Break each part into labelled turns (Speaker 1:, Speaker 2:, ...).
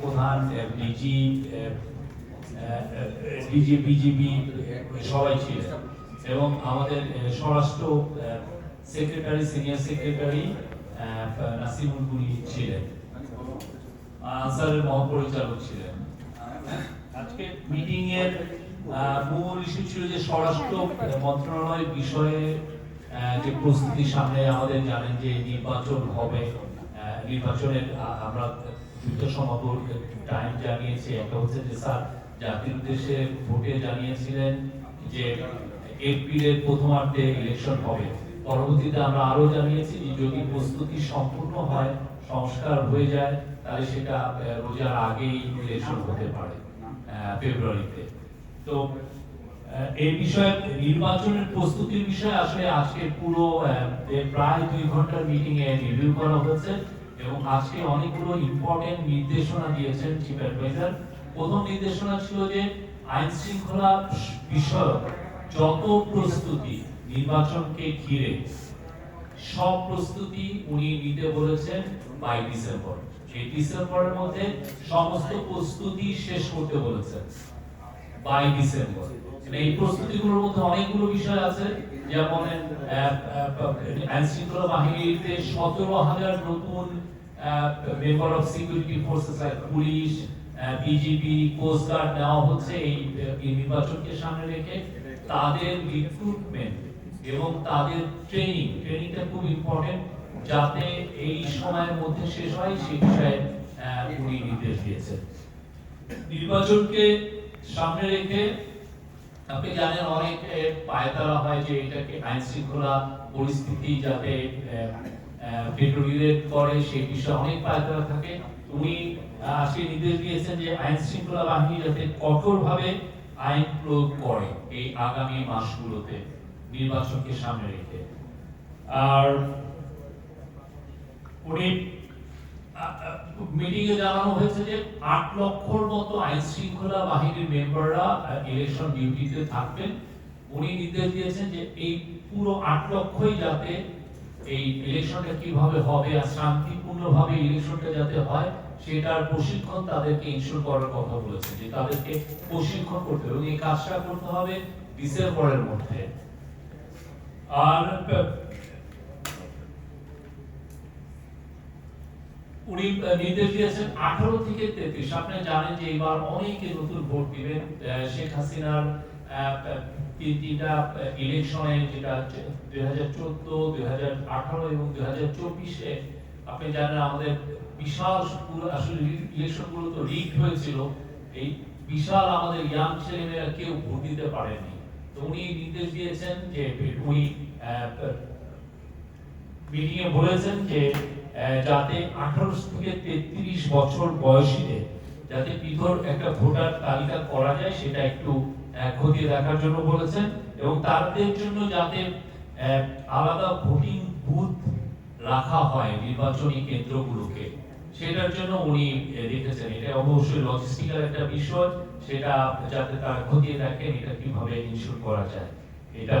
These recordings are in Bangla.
Speaker 1: প্রধান ডিজি ডিজি বিজিবি সবাই ছিলেন। এবং আমাদের স্বরাষ্ট্র সেক্রেটারি, সিনিয়র সেক্রেটারি নাসিমুল গুলি ছিলেন। আনসারের মহাপরিচালক ছিলেন। আজকে মিটিং এর মূল ইস্যু ছিল যে স্বরাষ্ট্র মন্ত্রণালয়ের বিষয়ে যে প্রস্তুতি সামনে আমাদের জানেন যে নির্বাচন হবে। নির্বাচনের আমরা যুদ্ধ সমাপর টাইম জানিয়েছি। একটা হচ্ছে যে, স্যার, জাতির উদ্দেশ্যে ভোটে জানিয়েছিলেন যে, এপ্রিলের প্রথমার্ধে ইলেকশন হবে। পরবর্তীতে আমরা আরও জানিয়েছি যে, যদি প্রস্তুতি সম্পূর্ণ হয়, সংস্কার হয়ে যায়, তাহলে সেটা রোজার আগেই ইলেকশন হতে পারে ফেব্রুয়ারিতে। তো এই বিষয়ে, নির্বাচনের প্রস্তুতির বিষয়ে আসলে আজকে পুরো প্রায় দুই ঘণ্টার মিটিং এ রিভিউ করা হয়েছে এবং আজকে অনেকগুলো ইম্পর্টেন্ট নির্দেশনা দিয়েছেন চিফ অ্যাডভাইজার প্রথম নির্দেশনা ছিল যে আইন শৃঙ্খলা বিষয়ক যত প্রস্তুতি নির্বাচনকে ঘিরে, সব প্রস্তুতি উনি নিতে বলেছেন বাই ডিসেম্বর এই ডিসেম্বরের মধ্যে সমস্ত প্রস্তুতি শেষ করতে বলেছেন বাই ডিসেম্বর মানে এই প্রস্তুতিগুলোর মধ্যে অনেকগুলো বিষয় আছে, যেমন আইন শৃঙ্খলা বাহিনীতে সতেরো হাজার নতুন member of security forces police BGB coast guard নেওয়া হচ্ছে এই নির্বাচনকে সামনে রেখে। তাদের রিক্রুটমেন্ট এবং তাদের ট্রেনিং ট্রেনিংটা খুব ইম্পর্টেন্ট যাতে এই সময়ের মধ্যে শেষ হয় সেই বিষয়ে উনি নির্দেশ দিয়েছেন। নির্বাচনকে সামনে রেখে আপনি জানেন অনেক পায়তারা হয় যে এটাকে আইন শৃঙ্খলা পরিস্থিতি যাতে পেট্রোলিয়েট করে সেই বিষয়ে অনেক পায়তারা থাকে। উনি আজকে নির্দেশ দিয়েছেন যে আইন শৃঙ্খলা বাহিনী যাতে কঠোরভাবে আইন প্রয়োগ করে এই আগামী মাসগুলোতে নির্বাচনকে সামনে রেখে। আর উনি মিটিং জানানো হয়েছে যে আট লক্ষর মতো আইন শৃঙ্খলা বাহিনীর মেম্বাররা ইলেকশন ডিউটিতে থাকবেন। উনি নির্দেশ দিয়েছেন যে এই পুরো আট লক্ষই যাতে এই ইলেকশনটা কীভাবে হবে আর শান্তিপূর্ণভাবে ইলেকশনটা যাতে হয়, সেটার প্রশিক্ষণ তাদেরকে ইনশোর করার কথা বলেছে, যে তাদেরকে প্রশিক্ষণ করতে হবে এবং এই কাজটা করতে হবে ডিসেম্বরের মধ্যে। আর, উনি নির্দেশ দিয়েছেন আঠারো থেকে তেত্রিশ। আপনি জানেন যে এবার অনেকে নতুন ভোট দিবেন শেখ হাসিনার তিনটা ইলেকশনে যেটা দুই হাজার চোদ্দ দুই হাজার আঠারো এবং দুই হাজার চব্বিশে আপনি জানেন আমাদের বিশাল পুরো আসলে ইলেকশন তো রিগ হয়েছিল। এই বিশাল আমাদের ইয়াং ছেলেমেয়েরা কেউ ভোট দিতে পারেনি। তো উনি নির্দেশ দিয়েছেন যে উনি আহ, মিটিং এ বলেছেন যে যাতে আঠারো থেকে তেত্রিশ বছর বয়সীদের যাতে পৃথক একটা ভোটার তালিকা করা যায় সেটা একটু খতিয়ে দেখার জন্য বলেছেন এবং তাদের জন্য যাতে আলাদা ভোটিং বুথ রাখা হয় নির্বাচনী কেন্দ্রগুলোকে। সেটার জন্য উনি দেখেছেন। এটা অবশ্যই লজিস্টিক্যাল একটা বিষয়। সেটা যাতে তারা খতিয়ে দেখেন এটা কীভাবে ইনশিওর করা যায়। এটা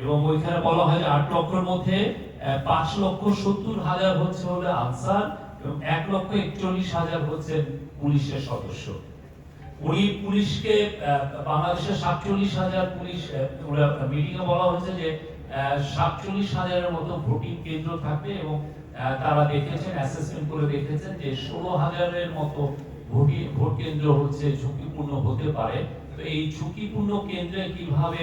Speaker 1: এবং ওইখানে বলা হয় যে আট লক্ষের মধ্যে পাঁচ লক্ষ সত্তর হাজার হচ্ছে হলে আনসার এবং এক লক্ষ একচল্লিশ হাজার হচ্ছে পুলিশের সদস্য। পুলিশকে বাংলাদেশের সাতচল্লিশ হাজার পুলিশ মিটিং এ বলা হয়েছে যে সাতচল্লিশ হাজারের মতো ভোটিং কেন্দ্র থাকবে এবং তারা দেখেছেন অ্যাসেসমেন্ট করে দেখেছেন যে ষোলো হাজারের মতো ভোটি, ভোট কেন্দ্র হচ্ছে ঝুঁকিপূর্ণ হতে পারে। তো এই ঝুঁকিপূর্ণ কেন্দ্রে কীভাবে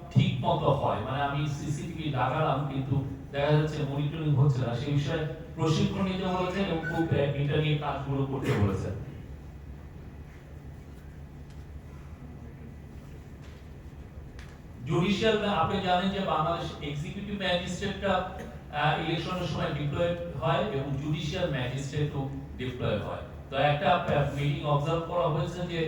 Speaker 1: ঠিক মতো হয়। মানে আমি সিসিটিভি লাগালাম, কিন্তু দেখা যাচ্ছে মনিটরিং হচ্ছে না। সেই বিষয়ে প্রশিক্ষণ নিতে বলেছেন এবং খুব এটা নিয়ে কাজগুলো করতে বলেছেন। জুডিশিয়াল আপনি জানেন যে বাংলাদেশ এক্সিকিউটিভ ম্যাজিস্ট্রেটটা ইলেকশনের সময় ডিপ্লয় হয় এবং জুডিশিয়াল ম্যাজিস্ট্রেটও ডিপ্লয় হয়। তো একটা মিটিং অবজার্ভ করা হয়েছে যে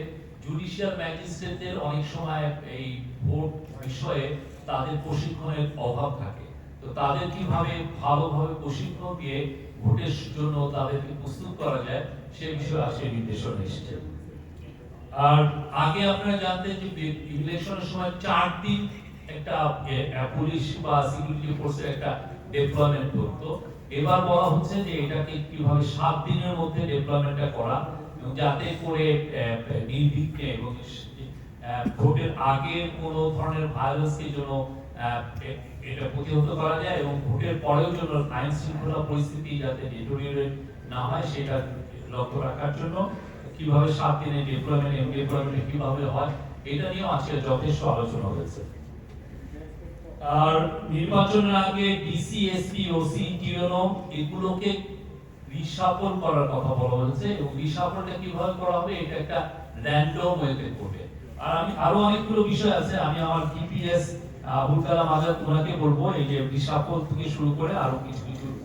Speaker 1: জুডিশিয়াল ম্যাজিস্ট্রেটদের অনেক সময় এই ভোট বিষয়ে তাদের প্রশিক্ষণের অভাব থাকে। তো তাদের কীভাবে ভালোভাবে প্রশিক্ষণ দিয়ে ভোটের জন্য তাদেরকে প্রস্তুত করা যায়, সে বিষয়ে আজকে নির্দেশনা এসেছে। আর আগে আপনারা জানতেন যে ইলেকশনের সময় চার দিন একটা পুলিশ বা সিকিউরিটি ফোর্সের একটা ডেপ্লয়মেন্ট করতো। এবার বলা হচ্ছে যে এটাকে কীভাবে সাত দিনের মধ্যে ডেপ্লয়মেন্টটা করা যাতে করে নির্বিঘ্নে এবং ভোটের আগে কোনো ধরনের ভায়োলেন্সকে এ- এটা প্রতিহত করা যায় এবং ভোটের পরেও জন্য আইন শৃঙ্খলা পরিস্থিতি যাতে ডিটোরিয়েট না হয়, সেটা লক্ষ্য রাখার জন্য কীভাবে সাত দিনে ডিপ্লয়মেন্ট এবং ডিপ্লয়মেন্ট কীভাবে হয়, এটা নিয়েও আজকে যথেষ্ট আলোচনা হয়েছে। আর নির্বাচনের আগে ডিসি এসপি ওসি টিওনো এগুলোকে রিসাফল করার কথা বলা হয়েছে এবং বিশাপনটা কীভাবে করা হবে এটা একটা র্যান্ডম ওয়েতে করবে। আর আমি আরও অনেকগুলো বিষয় আছে, আমি আমার ডিপিএস আবুল কালাম আজাদ ওনাকে বলব, এই যে বিশাপন থেকে শুরু করে আরও কিছু কিছু